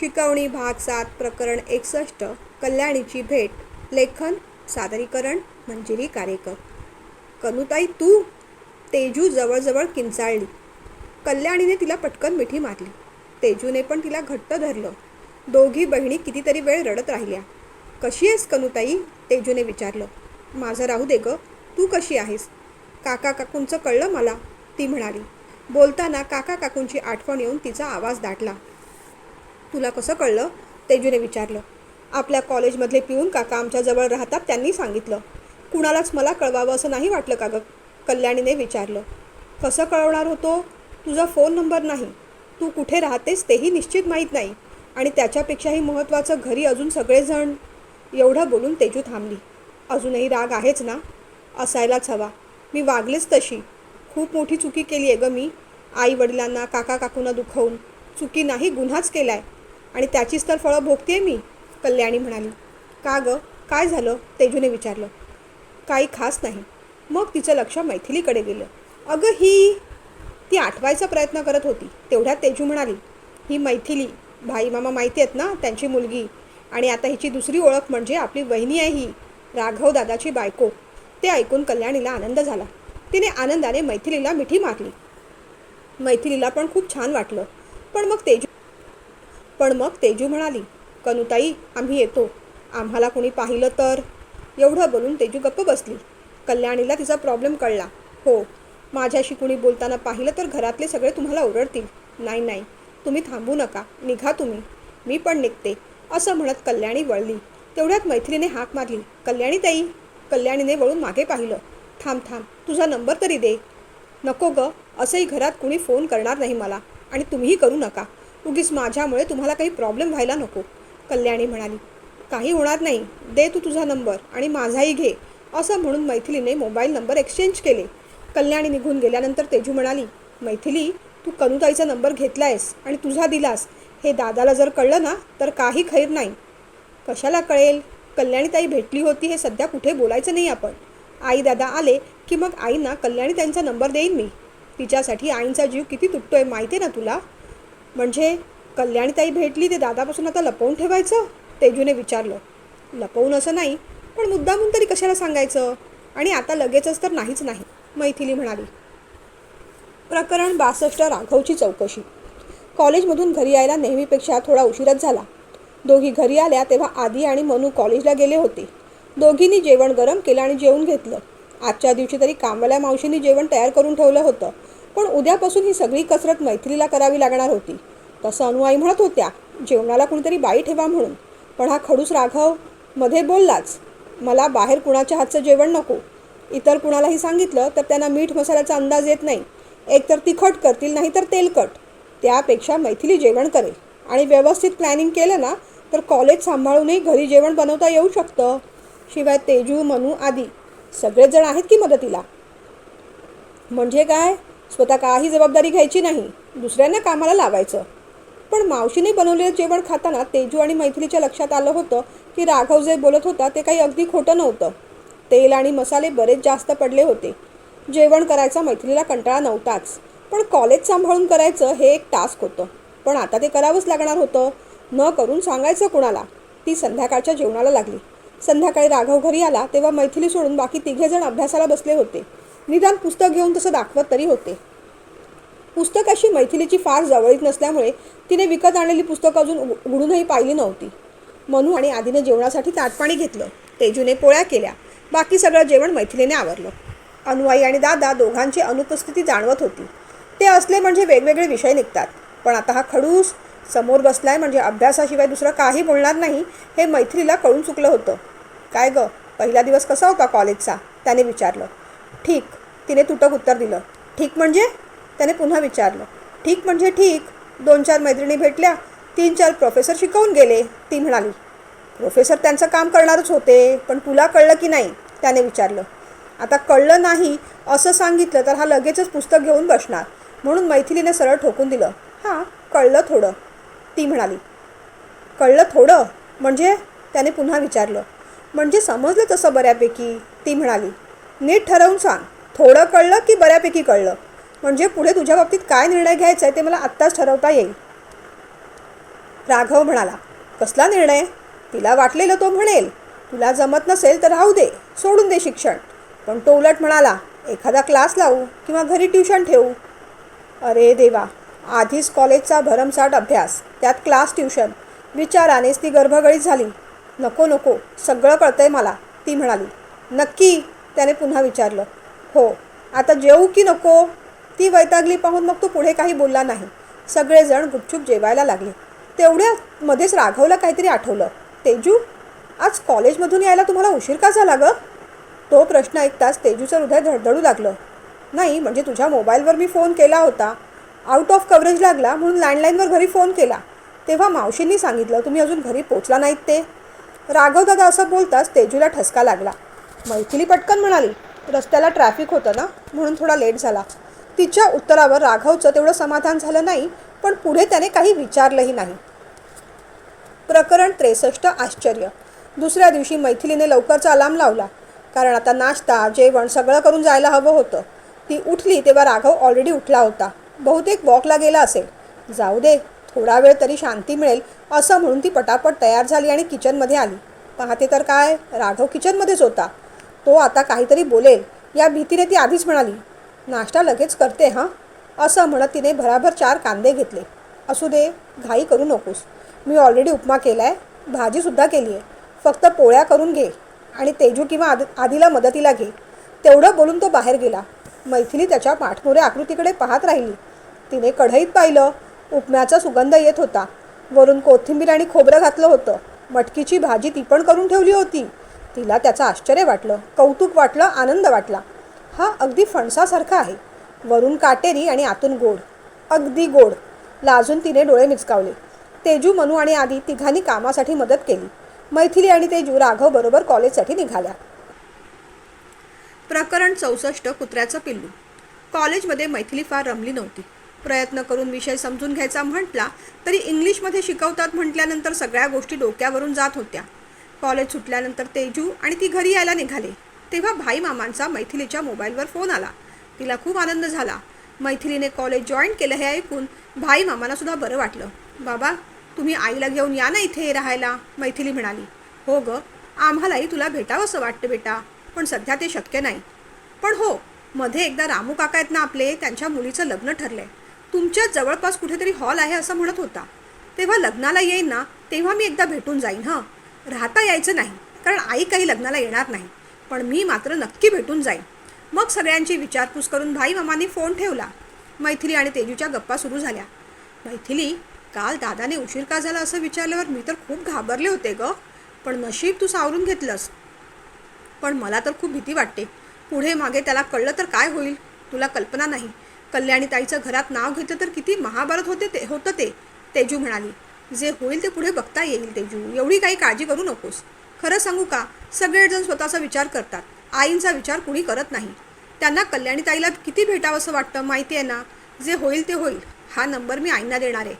शिकवणी भाग सात प्रकरण एकसष्ट कल्याणीची भेट. लेखन सादरीकरण मंजिरी कारेकर. कनुताई तू तेजू जवळजवळ किंचाळली. कल्याणीने तिला पटकन मिठी मारली. तेजूने पण तिला घट्ट धरलं. दोघी बहिणी कितीतरी वेळ रडत राहिल्या. कशी आहेस कनुताई? तेजूने विचारलं. माझं राहू दे ग. तू कशी आहेस? काका काकूंचं कळलं मला ती म्हणाली. बोलताना काका काकूंची आठवण येऊन तिचा आवाज दाटला. तुला कसं कळलं? तेजूने विचारलं. आपल्या कॉलेजमधले पिऊन काका आमच्याजवळ राहतात त्यांनी सांगितलं. कुणालाच मला कळवावं असं नाही वाटलं का ग? कल्याणीने विचारलं. कसं कळवणार होतो तुझा फोन नंबर नाही. तू कुठे राहतेस तेही निश्चित माहीत नाही. आणि त्याच्यापेक्षाही महत्त्वाचं घरी अजून सगळेजण? एवढं बोलून तेजू थांबली. अजूनही राग आहेच ना? असायलाच हवा. मी वागलेच तशी. खूप मोठी चुकी केली आहे ग मी. आई वडिलांना काका काकूंना दुखवून. चुकी नाही गुन्हाच केला आहे आणि त्याचीच तर फळं भोगते मी कल्याणी म्हणाली. का ग? काय झालं? तेजूने विचारलं. काही खास नाही. मग तिचं लक्ष मैथिलीकडे गेलं. अगं ही ती आठवायचा प्रयत्न करत होती. तेवढ्यात तेजू म्हणाली ही मैथिली. भाई मामा माहिती आहेत ना त्यांची मुलगी? आणि आता हिची दुसरी ओळख म्हणजे आपली वहिनी आहे ही राघव दादाची बायको. ते ऐकून कल्याणीला आनंद झाला. तिने आनंदाने मैथिलीला मिठी मारली. मैथिलीला पण खूप छान वाटलं. पण मग तेजू पण मग तेजू म्हणाली कनुताई आम्ही येतो. आम्हाला कोणी पाहिलं तर? एवढं बोलून तेजू गप्प बसली. कल्याणीला तिचा प्रॉब्लेम कळला. हो माझ्याशी कुणी बोलताना पाहिलं तर घरातले सगळे तुम्हाला ओरडतील. नाही नाही तुम्ही थांबू नका. निघा तुम्ही. मी पण निघते. असं म्हणत कल्याणी वळली. तेवढ्यात मैत्रिणीने हाक मारली. कल्याणी ताई कल्याणीने वळून मागे पाहिलं. थांब थांब तुझा नंबर तरी दे. नको ग असंही घरात कुणी फोन करणार नाही मला आणि तुम्हीही करू नका. उगीच माझ्यामुळे तुम्हाला काही प्रॉब्लेम व्हायला नको कल्याणी म्हणाली. काही होणार नाही दे तू तुझा नंबर आणि माझाही घे असं म्हणून मैथिलीने मोबाईल नंबर एक्सचेंज केले. कल्याणी निघून गेल्यानंतर तेजू म्हणाली मैथिली तू कनुताईचा नंबर घेतलायस आणि तुझा दिलास. हे दादाला जर कळलं ना तर काही खैर नाही. कशाला कळेल? कल्याणीताई भेटली होती हे सध्या कुठे बोलायचं नाही आपण. आई दादा आले की मग आईंना कल्याणी त्यांचा नंबर देईन मी. तिच्यासाठी आईंचा जीव किती तुटतोय माहिती आहे ना तुला? म्हणजे कल्याणीताई भेटली ते दादापासून आता लपवून ठेवायचं? तेजूने विचारलं. लपवून असं नाही पण मुद्दामून तरी कशाला सांगायचं? आणि आता लगेचच तर नाहीच नाही मैथिली म्हणाली. प्रकरण बासष्ट राघवची चौकशी. कॉलेजमधून घरी यायला नेहमीपेक्षा थोडा उशीरच झाला. दोघी घरी आल्या तेव्हा आदी आणि मनू कॉलेजला गेले होते. दोघींनी जेवण गरम केलं आणि जेवून घेतलं. आजच्या दिवशी तरी कामवाल्या मावशींनी जेवण तयार करून ठेवलं होतं. पण उद्यापासून ही सगळी कसरत मैत्रीला करावी लागणार होती. तसं अनुआई म्हणत होत्या जेवणाला कुणीतरी बाई ठेवा म्हणून. पण हा खडूस राघवमध्ये बोललाच मला बाहेर कुणाच्या हातचं जेवण नको. इतर कुणालाही सांगितलं तर त्यांना मीठ मसाल्याचा अंदाज येत नाही. एकतर तिखट करतील नाही तर तेलकट त्यापेक्षा मैथिली जेवण करेल. आणि व्यवस्थित प्लॅनिंग केलं ना तर कॉलेज सांभाळूनही घरी जेवण बनवता येऊ शकतं. शिवाय तेजू मनू आदी सगळेच जण आहेत की मदतीला? म्हणजे काय? स्वतः काही जबाबदारी घ्यायची नाही दुसऱ्यांना कामाला लावायचं. पण मावशीने बनवलेलं जेवण खाताना तेजू आणि मैथिलीच्या लक्षात आलं होतं की राघव जे बोलत होता ते काही अगदी खोटं नव्हतं. तेल आणि मसाले बरेच जास्त पडले होते. जेवण करायचा मैथिलीला कंटाळा नव्हताच पण कॉलेज सांभाळून करायचं हे एक टास्क होतं. पण आता ते करावंच लागणार होतं. न करून सांगायचं कुणाला? ती संध्याकाळच्या जेवणाला लागली. संध्याकाळी राघव घरी आला तेव्हा मैथिली सोडून बाकी तिघेजण अभ्यासाला बसले होते. निदान पुस्तक घेऊन तसं दाखवत तरी होते. पुस्तकाशी मैथिलीची फार जवळीक नसल्यामुळे तिने विकत आणलेली पुस्तकं अजून उघडूनही पाहिली नव्हती. मनू आणि आधीने जेवणासाठी ताटपाणी घेतलं तेजूने पोळ्या केल्या बाकी सगळं जेवण मैथिलीने आवरलं. अनुआई आणि दादा दोघांची अनुपस्थिती जाणवत होती. ते असले म्हणजे वेगवेगळे विषय निघतात पण आता हा खडूस समोर बसलाय म्हणजे अभ्यासाशिवाय दुसरं काही बोलणार नाही हे मैथिलीला कळून चुकलं होतं. काय गं पहिला दिवस कसा होता कॉलेजचा? त्याने विचारलं. ठीक. तिने तुटक उत्तर दिलं. ठीक म्हणजे? त्याने पुन्हा विचारलं. ठीक म्हणजे ठीक. दोन चार मैत्रिणी भेटल्या. तीन चार प्रोफेसर शिकवून गेले. ती म्हणाली प्रोफेसर त्यांचं काम करणारच होते पण तुला कळलं की नाही? त्याने विचारलं. आता कळलं नाही असं सांगितलं तर हा लगेचच पुस्तक घेऊन बसणार. म्हणून मैथिलीने सरळ ठोकून दिलं. हां कळलं थोडं. ती म्हणाली कळलं थोडं? म्हणजे? त्याने पुन्हा विचारलं म्हणजे समजलं तसं बऱ्यापैकी? ती म्हणाली नीट ठरवून सांग. थोडं कळलं की बऱ्यापैकी कळलं. म्हणजे पुढे तुझ्या बाबतीत काय निर्णय घ्यायचा आहे ते मला आत्ताच ठरवता येईल. राघव म्हणाला कसला निर्णय? तिला वाटलेलं तो म्हणेल. तुला जमत नसेल तर राहू दे सोडून दे शिक्षण. पण तो उलट म्हणाला एखादा क्लास लावू किंवा घरी ट्युशन ठेवू. अरे देवा आधीच कॉलेजचा भरमसाठ अभ्यास त्यात क्लास ट्युशन. विचारानेच ती गर्भगळीत झाली. नको नको सगळं कळतंय मला ती म्हणाली. नक्की त्याने पुन्हा विचारलं हो आता जेवू की नको? ती वैतागली पाहून मग तो पुढे काही बोलला नाही. सगळेजण गुपचूप जेवायला लागले. तेवढ्या मध्येच राघवला काहीतरी आठवलं. तेजू आज कॉलेजमधून यायला तुम्हाला उशीर का झाला गं? तो प्रश्न ऐकताच तेजूचं हृदय धडधडू लागलं. नाही म्हणजे तुझ्या मोबाईलवर मी फोन केला होता. आउट ऑफ कव्हरेज लागला म्हणून लँडलाईनवर घरी फोन केला. तेव्हा मावशींनी सांगितलं तुम्ही अजून घरी पोचला नाहीत ते. राघव दादा असं बोलताच तेजूला ठसका लागला. मैथिली पटकन म्हणाली. रस्त्याला ट्रॅफिक होतं ना? म्हणून थोडा लेट झाला. तिच्या उत्तरावर राघवचं तेवढं समाधान झालं नाही पण पुढे त्याने काही विचारलंही नाही. प्रकरण त्रेसष्ट आश्चर्य. दुसऱ्या दिवशी मैथिलीने लवकरचा अलार्म लावला. कारण आता नाश्ता जेवण सगळं करून जायला हवं होतं. ती उठली तेव्हा राघव ऑलरेडी उठला होता. बहुतेक वॉकला गेला असेल. जाऊ दे थोडा वेळ तरी शांती मिळेल असं म्हणून ती पटापट तयार झाली आणि किचनमध्ये आली. पाहते तर काय? राघव किचनमध्येच होता. तो आता काहीतरी बोलेल. या भीतीने ती आधीच म्हणाली नाश्ता लगेच करते हां? असं म्हणत तिने भराभर चार कांदे घेतले. असू दे घाई करू नकोस. मी ऑलरेडी उपमा केला आहे भाजीसुद्धा केली आहे फक्त पोळ्या करून घे आणि तेजू किंवा आद आधीला मदतीला घे. तेवढं बोलून तो बाहेर गेला. मैथिली त्याच्या पाठमोऱ्या आकृतीकडे पाहत राहिली. तिने कढईत पाहिलं उपम्याचा सुगंध येत होता. वरून कोथिंबीर आणि खोबरं घातलं होतं. मटकीची भाजी ती पण करून ठेवली होती. तिला त्याचं आश्चर्य वाटलं कौतुक वाटलं आनंद वाटला. हा अगदी फणसासारखा आहे. वरून काटेरी आणि आतून गोड. अगदी गोड. लाजून तिने डोळे मिचकावले. तेजू मनू आणि आदी तिघांनी कामासाठी मदत केली. मैथिली आणि तेजू राघव बरोबर कॉलेजसाठी निघाल्या. प्रकरण चौसष्ट कुत्र्याचं पिल्लू. कॉलेजमध्ये मैथिली फार रमली नव्हती. प्रयत्न करून विषय समजून घ्यायचा म्हटला तरी इंग्लिशमध्ये शिकवतात म्हटल्यानंतर सगळ्या गोष्टी डोक्यावरून जात होत्या. कॉलेज सुटल्यानंतर तेजू आणि ती घरी यायला निघाले. तेव्हा भाई मामांचा मैथिलीच्या मोबाईलवर फोन आला. तिला खूप आनंद झाला. मैथिलीने कॉलेज जॉईन केलं हे ऐकून भाई मामाला सुद्धा बरं वाटलं. बाबा तुम्ही आईला घेऊन या ना इथे राहायला मैथिली म्हणाली. हो ग आम्हालाही तुला भेटावंसं वाटतं बेटा पण सध्या ते शक्य नाही. पण हो मध्ये एकदा रामू काका आहेत ना आपले त्यांच्या मुलीचं लग्न ठरलंय. तुमच्या जवळपास कुठेतरी हॉल आहे असं म्हणत होता. तेव्हा लग्नाला येईन ना तेव्हा मी एकदा भेटून जाईन हं. राहता यायचं नाही. कारण आई काही लग्नाला येणार नाही. पण मी मात्र नक्की भेटून जाईन. मग सगळ्यांची विचारपूस करून भाई मामांनी फोन ठेवला. मैथिली आणि तेजूच्या गप्पा सुरू झाल्या. मैथिली काल दादाने उशीर का झाला असं विचारल्यावर मी तर खूप घाबरले होते ग. पण नशीब तू सावरून घेतलंस. पण मला तर खूप भीती वाटते. पुढे मागे त्याला कळलं तर काय होईल? तुला कल्पना नाही. कल्याणी ताईचं घरात नाव घेतलं तर किती महाभारत होते ते होतं ते तेजू म्हणाली. जे होईल ते पुढे बघता येईल तेजू एवढी काही काळजी करू नकोस. खरं सांगू का? सगळेजण स्वतःचा विचार करतात. आईंचा विचार कुणी करत नाही. त्यांना कल्याणी ताईला किती भेटावंसं वाटतं माहिती आहे ना? जे होईल ते होईल. हा नंबर मी आईंना देणार आहे.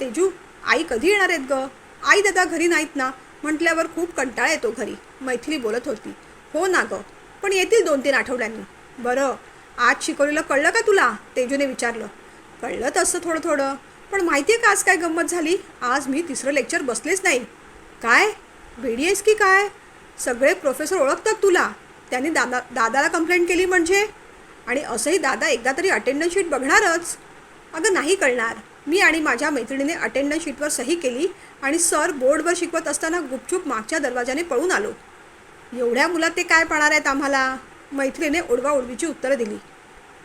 तेजू आई कधी येणार आहेत ग? आई दादा घरी नाहीत ना? म्हटल्यावर खूप कंटाळा येतो घरी. मैथिली बोलत होती. हो ना ग. पण येतील दोन तीन आठवड्यांनी. बरं. आज शिकवलेलं कळलं का तुला? तेजूने विचारलं. कळलं तसं थोडं थोडं पण माहिती आहे का आज काय गंमत झाली? आज मी तिसरं लेक्चर बसलेच नाही. काय? वेडी आहेस की काय? सगळे प्रोफेसर ओळखतात तुला. त्यांनी दादा दादाला कंप्लेंट केली म्हणजे? आणि असंही दादा एकदा तरी अटेंडन्स शीट बघणारच. अगं नाही कळणार. मी आणि माझ्या मैत्रिणीने अटेंडन्स शीटवर सही केली आणि सर बोर्डवर शिकवत असताना गुपचूप मागच्या दरवाजाने पळून आलो. एवढ्या मुलात ते काय पाहणार आहेत आम्हाला? मैत्रिणीने ओडवा ओडवीची उत्तरं दिली.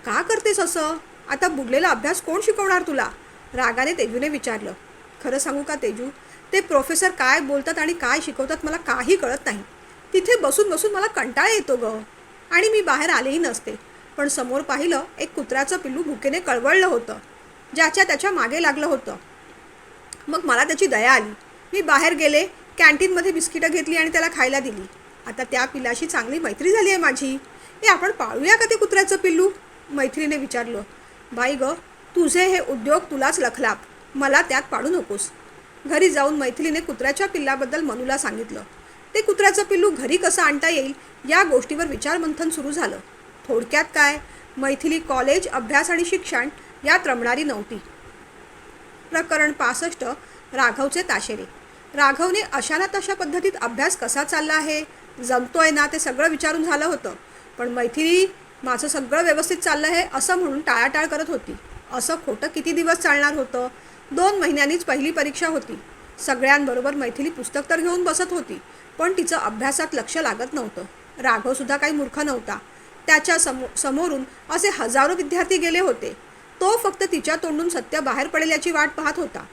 का करतेस असं? आता बुडलेला अभ्यास कोण शिकवणार तुला? रागाने तेजूने विचारलं खरं सांगू का तेजू? ते प्रोफेसर काय बोलतात आणि काय शिकवतात मला काही कळत नाही. तिथे बसून बसून मला कंटाळा येतो ग. आणि मी बाहेर आलेही नसते. पण समोर पाहिलं एक कुत्र्याचं पिल्लू भुकेने कळवळलं होतं. ज्याच्या त्याच्यामागे लागलं होतं. मग मला त्याची दया आली. मी बाहेर गेले कॅन्टीनमध्ये बिस्किटं घेतली आणि त्याला खायला दिली. आता त्या पिल्लाशी चांगली मैत्री झाली आहे माझी. हे आपण पाळूया का ते कुत्र्याचं पिल्लू? मैत्रीने विचारलं. बाई ग तुझे हे उद्योग तुलाच लखलाप. मला त्यात पाडू नकोस. घरी जाऊन मैथिलीने कुत्र्याच्या पिल्लाबद्दल मनूला सांगितलं. ते कुत्र्याचं पिल्लू घरी कसं आणता येईल या गोष्टीवर विचारमंथन सुरू झालं. थोडक्यात काय? मैथिली कॉलेज अभ्यास आणि शिक्षण यात रमणारी नव्हती. प्रकरण पासष्ट राघवचे ताशेरे. राघवने अशा ना तशा पद्धतीत अभ्यास कसा चालला आहे? जमतोय ना ते सगळं विचारून झालं होतं. पण मैथिली माझं सगळं व्यवस्थित चाललं आहे असं म्हणून टाळाटाळ करत होती. असं खोटं किती दिवस चालणार होतं? दोन महिन्यांनीच पहिली परीक्षा होती. सगळ्यांबरोबर मैथिली पुस्तक तर घेऊन बसत होती पण तिचं अभ्यासात लक्ष लागत नव्हतं. राघवसुद्धा काही मूर्ख नव्हता. त्याच्या समो समोरून असे हजारो विद्यार्थी गेले होते. तो फक्त तिच्या तोंडून सत्य बाहेर पडेल याची वाट पाहत होता.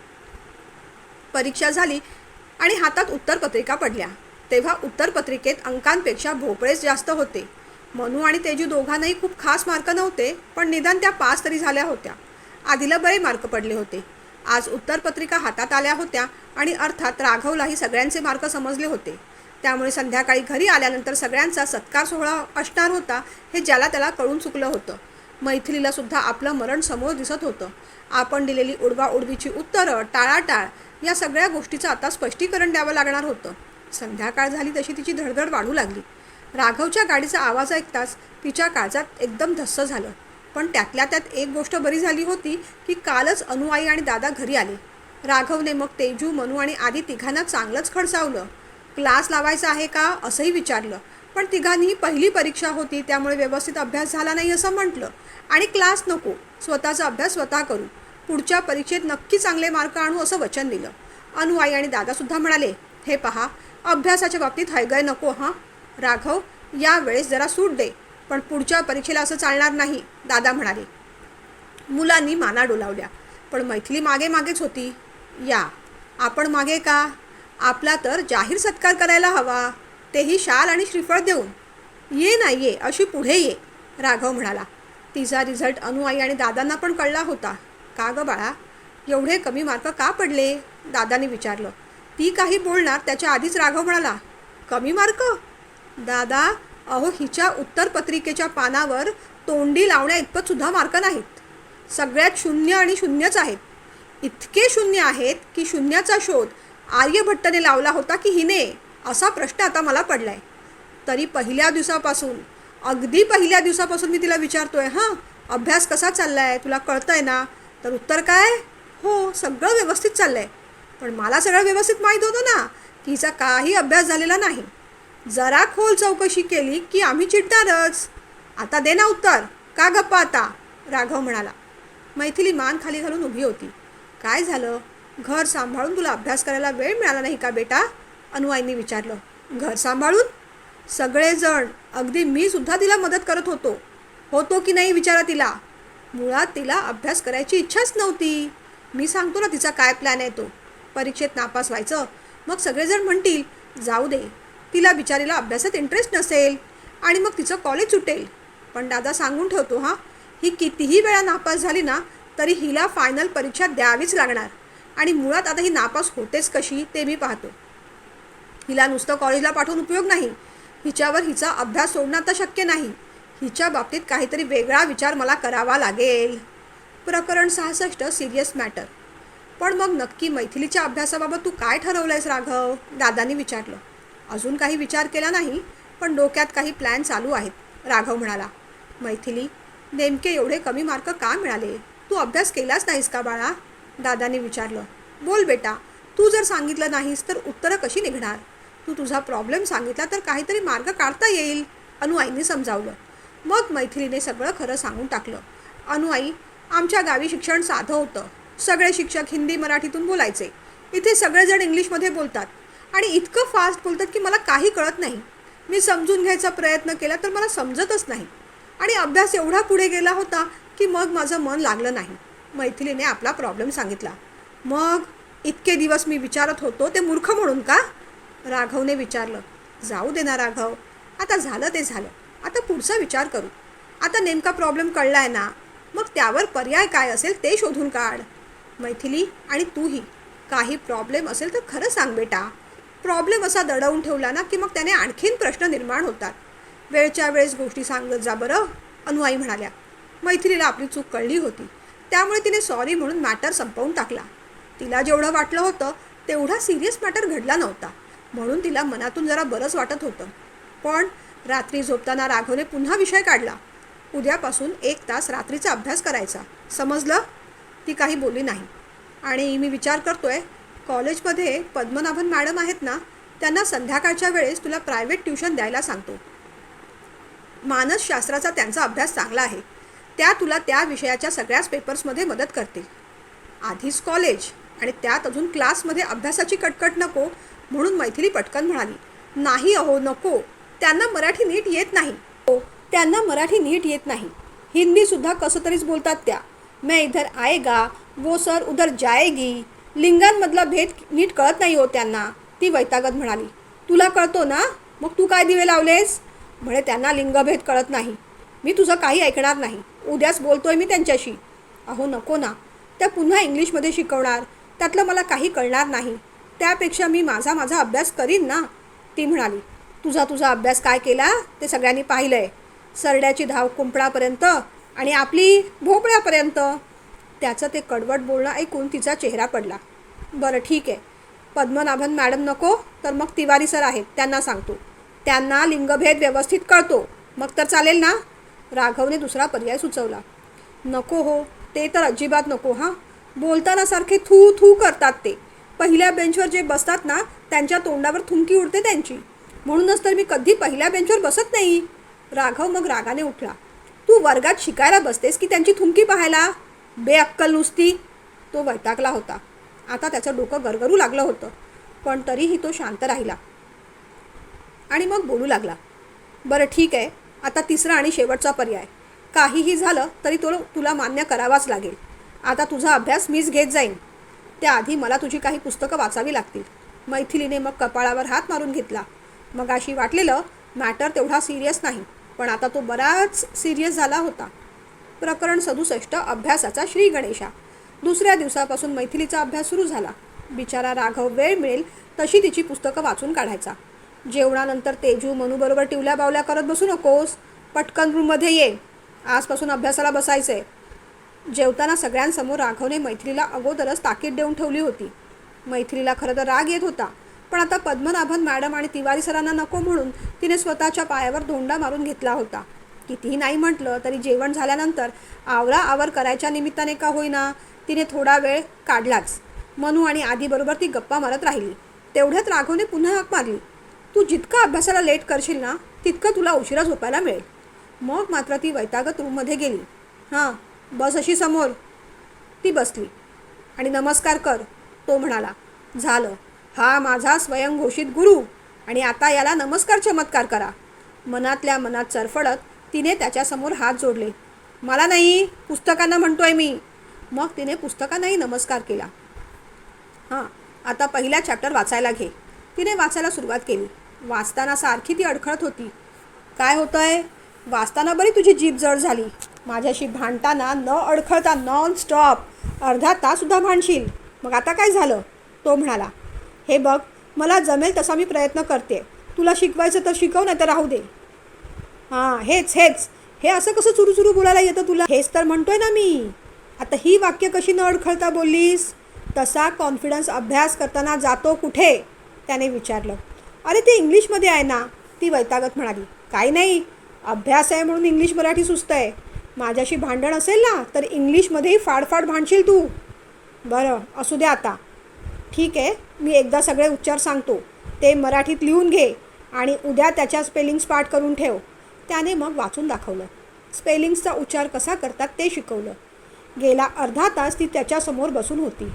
परीक्षा झाली आणि हातात उत्तरपत्रिका पडल्या. तेव्हा उत्तरपत्रिकेत अंकांपेक्षा भोपळेच जास्त होते. मनू आणि तेजू दोघांनाही खूप खास मार्क नव्हते पण निदान त्या पास तरी झाल्या होत्या. आधीला बरे मार्क पडले होते. आज उत्तरपत्रिका हातात आल्या होत्या आणि अर्थात राघवलाही सगळ्यांचे मार्क समजले होते. त्यामुळे संध्याकाळी घरी आल्यानंतर सगळ्यांचा सत्कार सोहळा असणार होता हे ज्याला त्याला कळून चुकलं होतं. मैथिलीला सुद्धा आपलं मरण समोर दिसत होतं. आपण दिलेली उडवाउडवीची उत्तरं टाळाटाळ या सगळ्या गोष्टीचं आता स्पष्टीकरण द्यावं लागणार होतं. संध्याकाळ झाली तशी तिची धडधड वाढू लागली. राघवच्या गाडीचा आवाज ऐकताच तिच्या काळजात एकदम धस्स झालं. पण त्यातल्या त्यात एक गोष्ट बरी झाली होती की कालच अनुआई आणि दादा घरी आले. राघवने मग तेजू मनू आणि आदी तिघांना चांगलंच खडसावलं. क्लास लावायचा आहे का? असंही विचारलं. पण तिघांनी पहिली परीक्षा होती त्यामुळे व्यवस्थित अभ्यास झाला नाही असं म्हटलं. आणि क्लास नको स्वतःचा अभ्यास स्वतः करू. पुढच्या परीक्षेत नक्की चांगले मार्क आणू असं वचन दिलं. अनुआई आणि दादासुद्धा म्हणाले हे पहा अभ्यासाच्या बाबतीत हैगय नको हां? राघव यावेळेस जरा सूट दे पण पुढच्या परीक्षेला असं चालणार नाही दादा म्हणाले. मुलांनी माना डोलावल्या. पण मैथिली मागे मागेच होती. या आपण मागे का? आपला तर जाहीर सत्कार करायला हवा. तेही शाल आणि श्रीफळ देऊन. ये ना ये अशी पुढे ये राघव म्हणाला. तिचा रिझल्ट अनुआई आणि दादांना पण कळला होता. का गं बाळा एवढे कमी मार्क का पडले? दादाने विचारलं. ती काही बोलणार त्याच्या आधीच राघव म्हणाला. कमी मार्क? दादा अहो हिच्या उत्तरपत्रिकेच्या पानावर तोंडी लावण्या इतपत सुद्धा मार्क नाहीत. सगळ्यात शून्य आणि शून्यच आहेत. इतके शून्य आहेत की शून्याचा शोध आर्यभट्टने लावला होता की हिने? असा प्रश्न आता मला पडलाय. तरी पहिल्या दिवसापासून अगदी पहिल्या दिवसापासून मी तिला विचारतोय हां अभ्यास कसा चाललाय? तुला कळतंय ना? तर उत्तर काय? हो सगळं व्यवस्थित चाललंय. पण मला सगळं व्यवस्थित माहीत होतं ना की हिचा काही अभ्यास झालेला नाही. जरा खोल चौकशी केली की आम्ही चिडणारच आता दे ना उत्तर. का गप्पा आता? राघव म्हणाला. मैथिली मान खाली घालून उभी होती. काय झालं? घर सांभाळून तुला अभ्यास करायला वेळ मिळाला नाही का बेटा? अनुआईंनी विचारलं. घर सांभाळून? सगळेजण. अगदी मी सुद्धा तिला मदत करत होतो. होतो की नाही विचारा तिला? मुळात तिला अभ्यास करायची इच्छाच नव्हती. मी सांगतो ना तिचा काय प्लॅन आहे तो. परीक्षेत नापास व्हायचं. मग सगळेजण म्हणतील जाऊ दे. तिला बिचारीला अभ्यासात इंटरेस्ट नसेल. आणि मग तिचं कॉलेज सुटेल. पण दादा सांगून ठेवतो हां ही कितीही वेळा नापास झाली ना तरी हिला फायनल परीक्षा द्यावीच लागणार. आणि मुळात आता ही नापास होतेच कशी ते मी पाहतो. हिला नुसतं कॉलेजला पाठवून उपयोग नाही. हिच्यावर हिचा अभ्यास सोडणं आता शक्य नाही. हिच्या बाबतीत काहीतरी वेगळा विचार मला करावा लागेल. प्रकरण सहासष्ट सिरियस मॅटर पण मग नक्की मैथिलीच्या अभ्यासाबाबत तू काय ठरवलं आहेस राघव? दादांनी विचारलं. अजून काही विचार केला नाही पण डोक्यात काही प्लॅन चालू आहेत राघव म्हणाला. मैथिली नेमके एवढे कमी मार्क का मिळाले? तू अभ्यास केलाच नाहीस का बाळा? दादाने विचारलं. बोल बेटा तू जर सांगितलं नाहीस तर उत्तरं कशी निघणार? तू तुझा प्रॉब्लेम सांगितला तर काहीतरी मार्ग काढता येईल. अनुआईने समजावलं. मग मैथिलीने सगळं खरं सांगून टाकलं. अनुआई आमच्या गावी शिक्षण साधं होतं. सगळे शिक्षक हिंदी मराठीतून बोलायचे. इथे सगळेजण इंग्लिशमध्ये बोलतात. आणि इतकं फास्ट बोलतात की मला काही कळत नाही. मी समजून घ्यायचा प्रयत्न केला तर मला समजतच नाही. आणि अभ्यास एवढा पुढे गेला होता की मग माझं मन लागलं नाही. मैथिलीने आपला प्रॉब्लेम सांगितला. मग इतके दिवस मी विचारत होतो ते मूर्ख म्हणून का? राघवने विचारलं. जाऊ दे ना राघव. आता झालं ते झालं. आता पुढचा विचार करू. आता नेमका प्रॉब्लेम कळला आहे ना. मग त्यावर पर्याय काय असेल ते शोधून काढ. मैथिली आणि तूही. काही प्रॉब्लेम असेल तर खरं सांग बेटा. प्रॉब्लेम असा दडवून ठेवला ना की मग त्याने आणखीन प्रश्न निर्माण होतात. वेळच्या वेळेस गोष्टी सांगत जा बरं अनुआई म्हणाल्या. मैथिलीला आपली चूक कळली होती. त्यामुळे तिने सॉरी म्हणून मॅटर संपवून टाकला. तिला जेवढं वाटलं होतं तेवढा सिरियस मॅटर घडला नव्हता. म्हणून तिला मनातून जरा बरंच वाटत होतं. पण रात्री झोपताना राघवने पुन्हा विषय काढला. उद्यापासून एक तास रात्रीचा अभ्यास करायचा. समजलं? ती काही बोलली नाही. आणि मी विचार करतोय कॉलेजमध्ये पद्मनाभन मॅडम आहेत ना त्यांना संध्याकाळच्या वेळेस तुला प्रायव्हेट ट्युशन द्यायला सांगतो. मानसशास्त्राचा त्यांचा अभ्यास चांगला आहे. त्या तुला त्या विषयाच्या सगळ्याच पेपर्समध्ये मदत करतील. आधीच कॉलेज आणि त्यात अजून क्लासमध्ये अभ्यासाची कटकट नको म्हणून मैथिली पटकन म्हणाली. नाही अहो नको. त्यांना मराठी नीट येत नाही. हो त्यांना मराठी नीट येत नाही. हिंदीसुद्धा कसं तरीच बोलतात त्या. मैं इधर आएगा वो सर उधर जाएगी. लिंगांमधला भेद नीट कळत नाही हो त्यांना. ती वैतागत म्हणाली तुला कळतो ना? मग तू काय दिवे लावलेस? म्हणे त्यांना लिंगभेद कळत नाही. मी तुझं काही ऐकणार नाही. उद्याच बोलतोय मी त्यांच्याशी. अहो नको ना. त्या पुन्हा इंग्लिशमध्ये शिकवणार. त्यातलं मला काही कळणार नाही. त्यापेक्षा मी माझा माझा अभ्यास करीन ना? ती म्हणाली तुझा तुझा अभ्यास काय केला? ते सगळ्यांनी पाहिलं आहे सरड्याची धाव कुंपणापर्यंत आणि आपली भोपळ्यापर्यंत. त्याचं ते कडवट बोलणं ऐकून तिचा चेहरा पडला. बरं ठीक आहे. पद्मनाभन मॅडम नको तर मग तिवारी सर आहेत त्यांना सांगतो. त्यांना लिंगभेद व्यवस्थित कळतो. मग तर चालेल ना? राघवने दुसरा पर्याय सुचवला. नको हो ते तर अजिबात नको हां. बोलताना सारखे थू थू करतात ते. पहिल्या बेंचवर जे बसतात ना त्यांच्या तोंडावर थुंकी उडते त्यांची. म्हणूनच तर मी कधी पहिल्या बेंचवर बसत नाही. राघव मग रागाने उठला. तू वर्गात शिकायला बसतेस की त्यांची थुंकी पाहायला? बेअक्कल नुसती तो वैतागला होता. आता त्याचं डोकं गरगरू लागलं होतं पण तरीही तो शांत राहिला. आणि मग बोलू लागला बरं ठीक आहे. आता तिसरा आणि शेवटचा पर्याय. काहीही झालं तरी तो तुला मान्य करावाच लागेल. आता तुझा अभ्यास मीच घेत जाईन. त्याआधी मला तुझी काही पुस्तकं वाचावी लागतील. मैथिलीने मग कपाळावर हात मारून घेतला. मग अशी वाटलेलं मॅटर तेवढा सिरियस नाही पण आता तो बराच सिरियस झाला होता. प्रकरण सदुसष्ट अभ्यासाचा श्री गणेशा. दुसऱ्या दिवसापासून मैथिलीचा अभ्यास सुरू झाला. बिचारा राघव वेळ मिळेल तशी तिची पुस्तकं वाचून काढायचा. जेवणानंतर तेजू मनूबरोबर टिवल्या बावल्या करत बसू नकोस. पटकन रूममध्ये ये. आजपासून अभ्यासाला बसायचंय. जेवताना सगळ्यांसमोर राघवने मैथिलीला अगोदरच ताकीद देऊन ठेवली होती. मैथिलीला खरं तर राग येत होता. पण आता पद्मनाभन मॅडम आणि तिवारी सरांना नको म्हणून तिने स्वतःच्या पायावर धोंडा मारून घेतला होता. कितीही नाही म्हटलं तरी जेवण झाल्यानंतर आवरा आवर करायच्या निमित्ताने का होईना तिने थोडा वेळ काढलाच. मनू आणि आधीबरोबर ती गप्पा मारत राहिली. तेवढ्यात राघवने पुन्हा हाक मारली. तू जितका अभ्यासाला लेट करशील ना तितकं तुला उशिरा झोपायला मिळेल. मग मात्र ती वैतागत रूममध्ये गेली. हां बस अशी समोर. ती बसली. आणि नमस्कार कर तो म्हणाला. झालं. हा माझा स्वयंघोषित गुरु. आणि आता याला नमस्कार चमत्कार करा. मनातल्या मनात चरफडत तिने त्याच्यासमोर हात जोडले. मला नाही पुस्तकांना म्हणतोय मी. मग तिने पुस्तकांनाही नमस्कार केला. हां आता पहिला चॅप्टर वाचायला घे. तिने वाचायला सुरुवात केली. वाचताना सारखी ती अडखळत होती. काय होतं आहे वाचताना बरी तुझी जीभ जड झाली. माझ्याशी भांडताना न अडखळता नॉन स्टॉप अर्धा ताससुद्धा भांडशील. मग आता काय झालं? तो म्हणाला. हे बघ मला जमेल तसा मी प्रयत्न करते. तुला शिकवायचं तर शिकव नाही तर राहू दे. हां हेच हेच. हे असं कसं चुरू चुरू बोलायला येतं तुला? हेच तर म्हणतोय ना मी. आता ही वाक्य कशी न अडखळता बोललीस? तसा कॉन्फिडन्स अभ्यास करताना जातो कुठे? त्याने विचारलं. अरे ते इंग्लिशमध्ये आहे ना. ती वैतागत म्हणाली काही नाही. अभ्यास आहे म्हणून इंग्लिश मराठी सुस्त आहे माझ्याशी भांडण असेल ना तर इंग्लिशमध्येही फाडफाड भांडशील तू. बरं असू द्या आता. ठीक आहे. मी एकदा सगळे उच्चार सांगतो. ते मराठीत लिहून घे आणि उद्या त्याच्या स्पेलिंग्स पाठ करून ठेव. त्याने मग वाचून दाखवलं. स्पेलिंग्सचा उच्चार कसा करतात ते शिकवलं. गेला अर्धा तास ती त्याच्यासमोर बसून होती.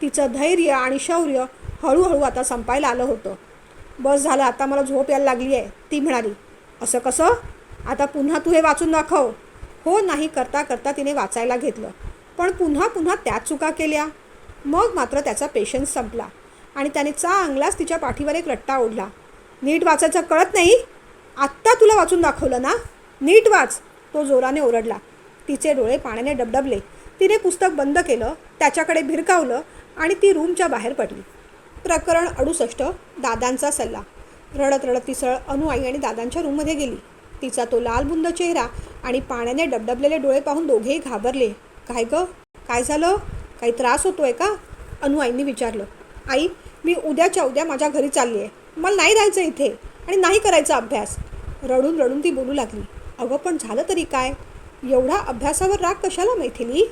तिचं धैर्य आणि शौर्य हळूहळू आता संपायला आलं होतं. बस झालं आता मला झोप यायला लागली आहे ती म्हणाली. असं कसं? आता पुन्हा तू हे वाचून दाखव. हो नाही करता करता तिने वाचायला घेतलं. पण पुन्हा पुन्हा त्याच चुका केल्या. मग मात्र त्याचा पेशन्स संपला आणि त्याने चांगलाच तिच्या पाठीवर एक रट्टा ओढला. नीट वाचायचं कळत नाही? आत्ता तुला वाचून दाखवलं ना? नीट वाच. तो जोराने ओरडला. तिचे डोळे पाण्याने डबडबले. तिने पुस्तक बंद केलं त्याच्याकडे भिरकावलं आणि ती रूमच्या बाहेर पडली. प्रकरण अडुसष्ट दादांचा सल्ला. रडत रडत ती सरळ अनुआई आणि दादांच्या रूममध्ये गेली. तिचा तो लालबुंद चेहरा आणि पाण्याने डबडबलेले डोळे पाहून दोघेही घाबरले. काय गं? काय झालं? काही त्रास होतोय का? अनुआईंनी विचारलं. आई मी उद्याच्या उद्या माझ्या घरी चालली आहे मला नाही राहायचं इथे. आणि नाही करायचा अभ्यास. रडून रडून ती बोलू लागली. अगं पण झालं तरी काय? एवढा अभ्यासावर राग कशाला मैथिली?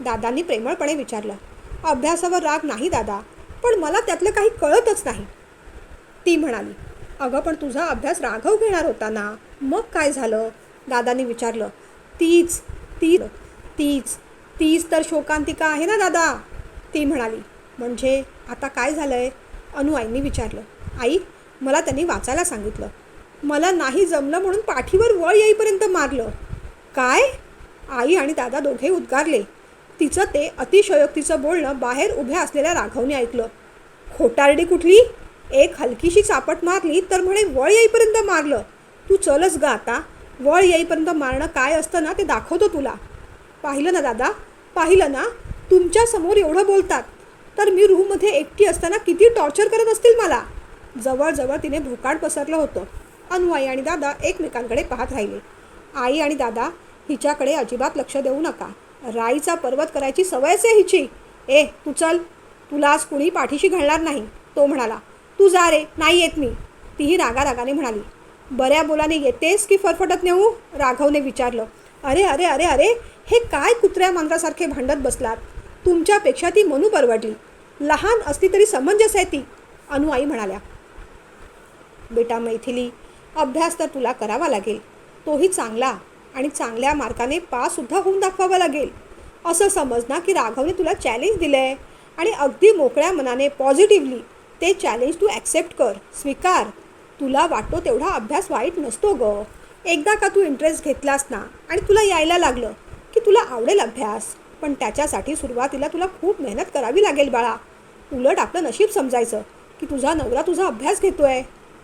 दादांनी प्रेमळपणे विचारलं. अभ्यासावर राग नाही दादा. पण मला त्यातलं काही कळतच नाही. ती म्हणाली अगं पण तुझा अभ्यास राघव घेणार होता ना? मग काय झालं? दादाने विचारलं तीच ती तीच तीच तर शोकांतिका आहे ना दादा? ती म्हणाली म्हणजे आता काय झालं आहे अनुआईंनी विचारलं आई मला त्यांनी वाचायला सांगितलं. मला नाही जमलं म्हणून पाठीवर वळ येईपर्यंत मारलं. काय? आई आणि दादा दोघे उद्गारले. तिचं ते अतिशयोक्तीचं बोलणं बाहेर उभ्या असलेल्या राघवने ऐकलं. खोटारडी कुठली? एक हलकीशी चापट मारली तर म्हणे वळ येईपर्यंत मारलं. तू चलच ग आता. वळ येईपर्यंत मारणं काय असतं ना ते दाखवतो तुला. पाहिलं ना दादा? पाहिलं ना? तुमच्यासमोर एवढं बोलतात. तर मी रूममध्ये एकटी असताना किती टॉर्चर करत असतील मला? जवळजवळ तिने भोकाड पसरलं होतं. अनुआई आणि दादा एकमेकांकडे पाहत राहिले. आई आणि दादा हिच्याकडे अजिबात लक्ष देऊ नका. राईचा पर्वत करायची सवयच आहे हिची. ए तू चल. तुला आज कुणी पाठीशी घालणार नाही. तो म्हणाला तू जा रे नाही येत मी. तीही रागारागाने म्हणाली बऱ्या बोलाने येतेस की फरफटत नेऊ? राघवने विचारलं अरे अरे अरे अरे हे काय कुत्र्या मांजरासारखे भांडत बसलात? तुमच्यापेक्षा ती मनू परवडली. लहान असली तरी समंजस आहे ती. अनुआई म्हणाल्या बेटा मैथिली अभ्यास तर तुला करावा लागेल. तोही चांगला आणि चांगल्या मार्काने पाससुद्धा होऊन दाखवावा लागेल. असं समज ना की राघवने तुला चॅलेंज दिलं आहे आणि अगदी मोकळ्या मनाने पॉझिटिव्हली ते चॅलेंज तू ॲक्सेप्ट कर. स्वीकार. तुला वाटतो तेवढा अभ्यास वाईट नसतो ग. एकदा का तू इंटरेस्ट घेतलास ना आणि तुला यायला लागलं की तुला आवडेल अभ्यास पण त्याच्यासाठी सुरुवातीला तुला खूप मेहनत करावी लागेल बाळा. उलट आपलं नशीब समजायचं की तुझा नवरा तुझा अभ्यास घेतोय.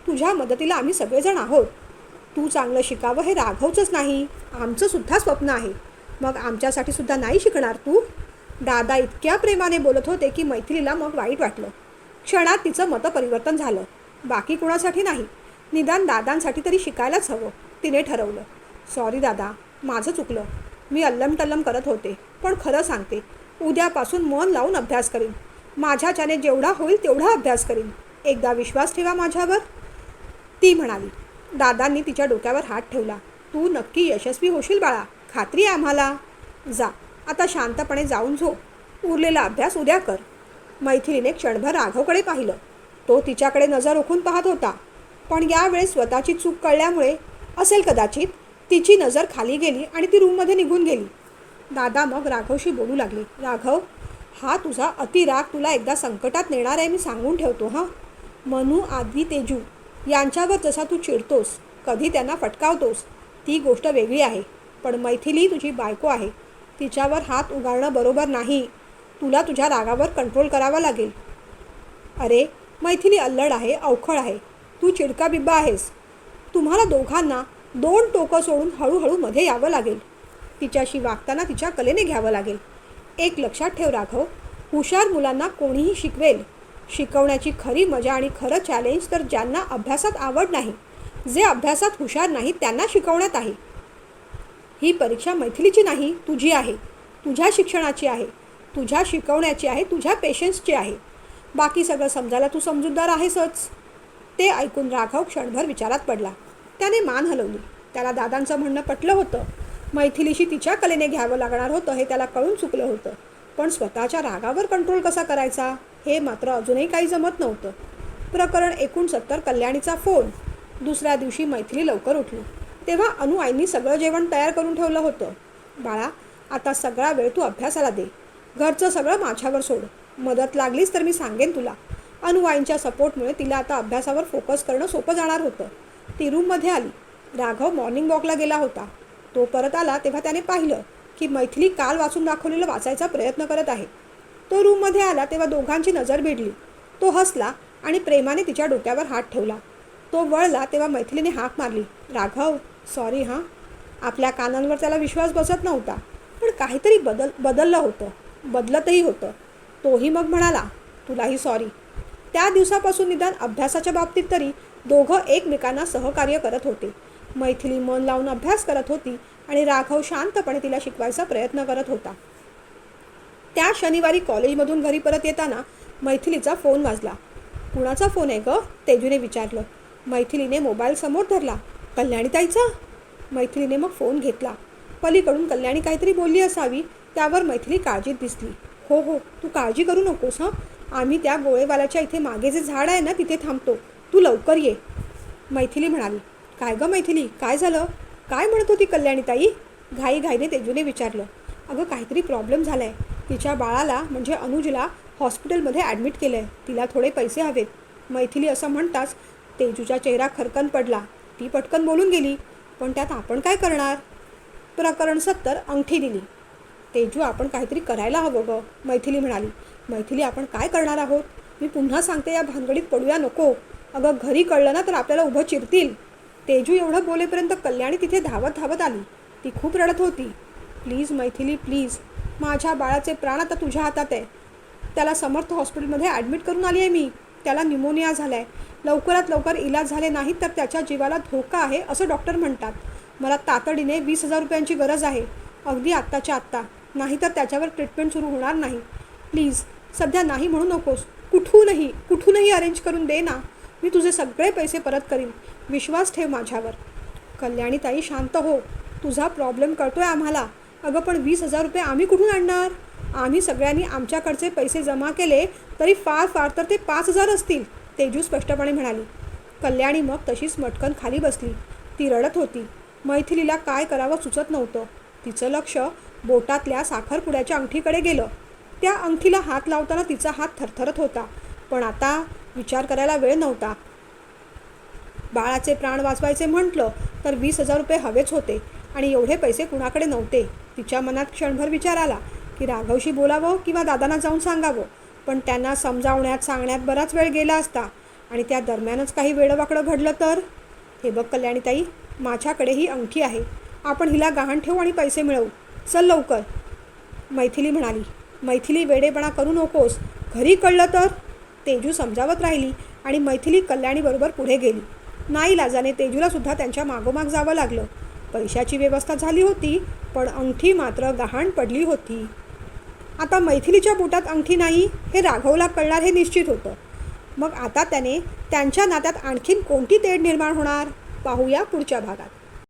तुझ्या मदतीला आम्ही सगळेजण आहोत. तू चांगलं शिकावं हे राघवचंच नाही. आमचं सुद्धा स्वप्न आहे. मग आमच्यासाठी सुद्धा नाही शिकणार तू? दादा इतक्या प्रेमाने बोलत होते की मैथिलीला मग वाईट वाटलं. क्षणात तिचं मतपरिवर्तन झालं. बाकी कुणासाठी नाही. निदान दादांसाठी तरी शिकायलाच हवं तिने ठरवलं. सॉरी दादा माझं चुकलं. मी अल्लम टल्लम करत होते पण खरं सांगते उद्यापासून मन लावून अभ्यास करीन. माझ्याच्याने जेवढा होईल तेवढा अभ्यास करीन. एकदा विश्वास ठेवा माझ्यावर. ती म्हणाली दादांनी तिच्या डोक्यावर हात ठेवला. तू नक्की यशस्वी होशील बाळा. खात्री आहे आम्हाला. जा. आता शांतपणे जाऊन झोप. उरलेला अभ्यास उद्या कर. मैथिलीने क्षणभर राघवकडे पाहिलं. तो तिच्याकडे नजर ओखून पाहत होता. पण यावेळेस स्वतःची चूक कळल्यामुळे असेल कदाचित तिची नजर खाली गेली आणि ती रूममध्ये निघून गेली. दादा मग राघवशी बोलू लागले राघव हा तुझा अतिराग तुला एकदा संकटात नेणार आहे मी सांगून ठेवतो हां. मनू आदवी तेजू यांच्यावर जसा तू चिडतोस कधी त्यांना फटकावतोस ती गोष्ट वेगळी आहे. पण मैथिली तुझी बायको आहे. तिच्यावर हात उगाळणं बरोबर नाही. तुला तुझ्या रागावर कंट्रोल करावा लागेल. अरे मैथिली अल्लड आहे अवखळ आहे. तू चिडका बिब्बा आहेस. तुम्हाला दोघांना दोन टोकं सोडून हळूहळू मध्ये यावं लागेल. तिच्याशी वागताना तिच्या कलेने घ्यावं लागेल. एक लक्षात ठेव राघव हुशार मुलांना कोणीही शिकवेल. शिकवण्याची खरी मजा आणि खरं चॅलेंज तर ज्यांना अभ्यासात आवड नाही जे अभ्यासात हुशार नाही त्यांना शिकवण्यात आहे. ही परीक्षा मैथिलीची नाही तुझी आहे. तुझ्या शिक्षणाची आहे. तुझ्या शिकवण्याची आहे. तुझ्या पेशन्सची आहे. बाकी सगळं समजायला तू समजूतदार आहेसच. ते ऐकून राघव क्षणभर विचारात पडला. त्याने मान हलवली. त्याला दादांचं म्हणणं पटलं होतं. मैथिलीशी तिच्या कलेने घ्यावं लागणार होतं हे त्याला कळून चुकलं होतं. पण स्वतःच्या रागावर कंट्रोल कसा करायचा? हे मात्र अजूनही काही जमत नव्हतं. प्रकरण एकोणसत्तर कल्याणीचा फोन. दुसऱ्या दिवशी मैथिली लवकर उठली. तेव्हा अनु आईंनी सगळं जेवण तयार करून ठेवलं होतं. बाळा आता सगळा वेळ तू अभ्यासाला दे. घरचं सगळं माझ्यावर सोड. मदत लागलीच तर मी सांगेन तुला. अनुआईंच्या सपोर्टमुळे तिला आता अभ्यासावर फोकस करणं सोपं जाणार होतं. ती रूममध्ये आली. राघव मॉर्निंग वॉकला गेला होता. तो परत आला तेव्हा त्याने पाहिलं की मैथिली काल वाचून दाखवलेलं वाचायचा प्रयत्न करत आहे. तो रूममध्ये आला तेव्हा दोघांची नजर भिडली. तो हसला आणि प्रेमाने तिच्या डोक्यावर हात ठेवला. तो वळला तेव्हा मैथिलीने हाक मारली. राघव सॉरी हां. आपल्या कानांवर त्याला विश्वास बसत नव्हता. पण काहीतरी बदल बदललं होतं. बदलतही होतं. तोही मग म्हणाला तुलाही सॉरी त्या दिवसापासून निदान अभ्यासाच्या बाबतीत तरी दोघं एकमेकांना सहकार्य करत होते. मैथिली मन लावून अभ्यास करत होती आणि राघव शांतपणे तिला शिकवायचा प्रयत्न करत होता. त्या शनिवारी कॉलेजमधून घरी परत येताना मैथिलीचा फोन वाजला. कुणाचा फोन आहे ग? तेजूने विचारलं. मैथिलीने मोबाईल समोर धरला. कल्याणीताईचा? मैथिलीने मग फोन घेतला. पलीकडून कल्याणी काहीतरी बोलली असावी त्यावर मैथिली काळजीत दिसली. हो हो तू काळजी करू नकोस हां? आम्ही त्या गोळेवाल्याच्या इथे मागे जे झाड आहे ना तिथे थांबतो. तू लवकर ये. मैथिली म्हणाली. काय गं मैथिली? काय झालं? काय म्हणत होती कल्याणीताई? घाई घाईने तेजूने विचारलं. अगं काहीतरी प्रॉब्लेम झाला आहे तिच्या बाळाला म्हणजे अनुजला हॉस्पिटलमध्ये ॲडमिट केलं आहे तिला थोडे पैसे हवेत. मैथिली असं म्हणताच तेजूचा चेहरा खरकन पडला. ती पटकन बोलून गेली पण त्यात आपण काय करणार? प्रकरण सत्तर अंगठी दिली. तेजू आपण काहीतरी करायला हवं गं मैथिली म्हणाली. मैथिली आपण काय करणार आहोत? मी पुन्हा सांगते या भानगडीत पडूया नको. अगं घरी कळलं ना तर आपल्याला उभं चिरतील. तेजू एवढं बोलेपर्यंत कल्याणी तिथे धावत धावत आली. ती खूप रडत होती. Please Maithili please. माझ्या बाळाचे प्राण आता तुझ्या हातात आहे. त्याला समर्थ हॉस्पिटलमध्ये ॲडमिट करून आली आहे मी. त्याला निमोनिया झाला आहे लवकरात लवकर इलाज झाले नाही तर त्याच्या जीवाला धोका आहे असं डॉक्टर म्हणतात. मला तातडीने वीस हजार रुपयांची गरज आहे. अगदी आत्ताच्या आत्ता. नाही तर त्याच्यावर ट्रीटमेंट सुरू होणार नाही. प्लीज सध्या नाही म्हणू नकोस. कुठूनही कुठूनही अरेंज करून दे ना. मी तुझे सगळे पैसे परत करीन. विश्वास ठेव माझ्यावर. कल्याणीताई शांत हो. तुझा प्रॉब्लेम कळतोय आम्हाला. अगं पण वीस हजार रुपये आम्ही कुठून आणणार? आम्ही सगळ्यांनी आमच्याकडचे पैसे जमा केले तरी फार फार तर ते पाच हजार असतील तेजू स्पष्टपणे म्हणाली. कल्याणी मग तशीच मटकन खाली बसली. ती रडत होती. मैथिलीला काय करावं सुचत नव्हतं. तिचं लक्ष बोटातल्या साखरपुड्याच्या अंगठीकडे गेलं. त्या अंगठीला हात लावताना तिचा हात थरथरत होता. पण आता विचार करायला वेळ नव्हता. बाळाचे प्राण वाचवायचे म्हटलं तर वीस हजार रुपये हवेच होते. आणि एवढे पैसे कुणाकडे नव्हते? तिच्या मनात क्षणभर विचार आला की राघवशी बोलावं किंवा दादांना जाऊन सांगावं. पण त्यांना समजावण्यात सांगण्यात बराच वेळ गेला असता आणि त्या दरम्यानच काही वेळवाकडं घडलं तर? हे बघ कल्याणीताई माझ्याकडे ही अंगठी आहे. आपण हिला गहाण ठेवू आणि पैसे मिळवू. चल लवकर. मैथिली म्हणाली. मैथिली वेडेपणा करू नकोस. घरी कळलं तर? तेजू समजावत राहिली आणि मैथिली कल्याणीबरोबर पुढे गेली. नाही लाजाने तेजूला सुद्धा त्यांच्या मागोमाग जावं लागलं. पैशाची व्यवस्था झाली होती पण अंगठी मात्र गहाण पडली होती. आता मैथिलीच्या बोटात अंगठी नाही हे राघवला कळणार हे निश्चित होतं. मग आता त्याने त्यांच्या नात्यात आणखीन कोणती तेढ निर्माण होणार? पाहूया पुढच्या भागात.